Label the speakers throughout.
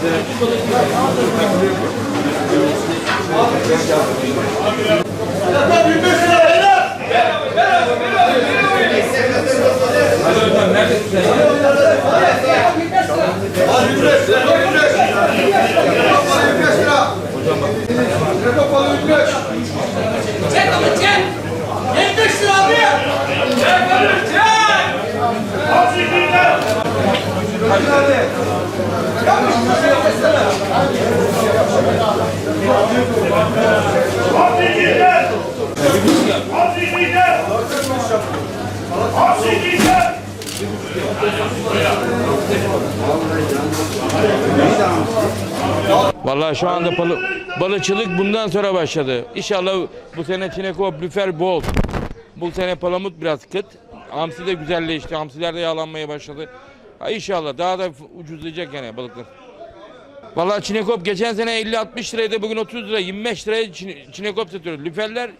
Speaker 1: Çek
Speaker 2: Vallahi şu anda balı, balıkçılık bundan sonra başladı. İnşallah bu sene çinekop, lüfer bol. Bu sene palamut biraz kıt. Hamsi de güzelleşti. Hamsiler de yağlanmaya başladı. Ha inşallah daha da ucuzlayacak yani balıklar. Vallahi çinekop geçen sene 50-60 liraydı bugün 30 lira 25 liraya çine- çinekop satıyoruz. Lüferler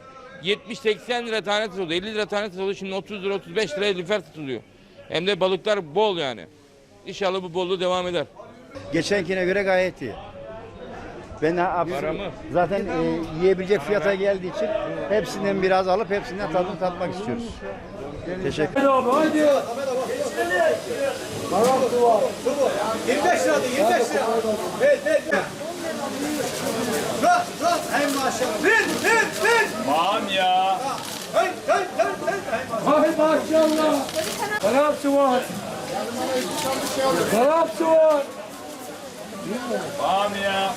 Speaker 2: 70-80 lira tane satıldı 50 lira tane satıldı şimdi 30 lira 35 liraya lüfer satılıyor. Hem de balıklar bol yani. İnşallah bu bolluğu devam eder.
Speaker 3: Geçenkine göre gayet iyi. Ben
Speaker 2: mı?
Speaker 3: zaten e, yiyebilecek fiyata geldiği için hepsinden biraz alıp hepsinden tadını tatmak istiyoruz. Teşekkür
Speaker 4: 25 lira 25 lira. Ver ver ver. Bırak bırak. Hey maşallah. Ver ver ver.
Speaker 5: Tamam ya.
Speaker 4: Hey hey hey hey.
Speaker 6: Hay maşallah. Tarafçı var. Tarafçı var.
Speaker 5: Tamam ya.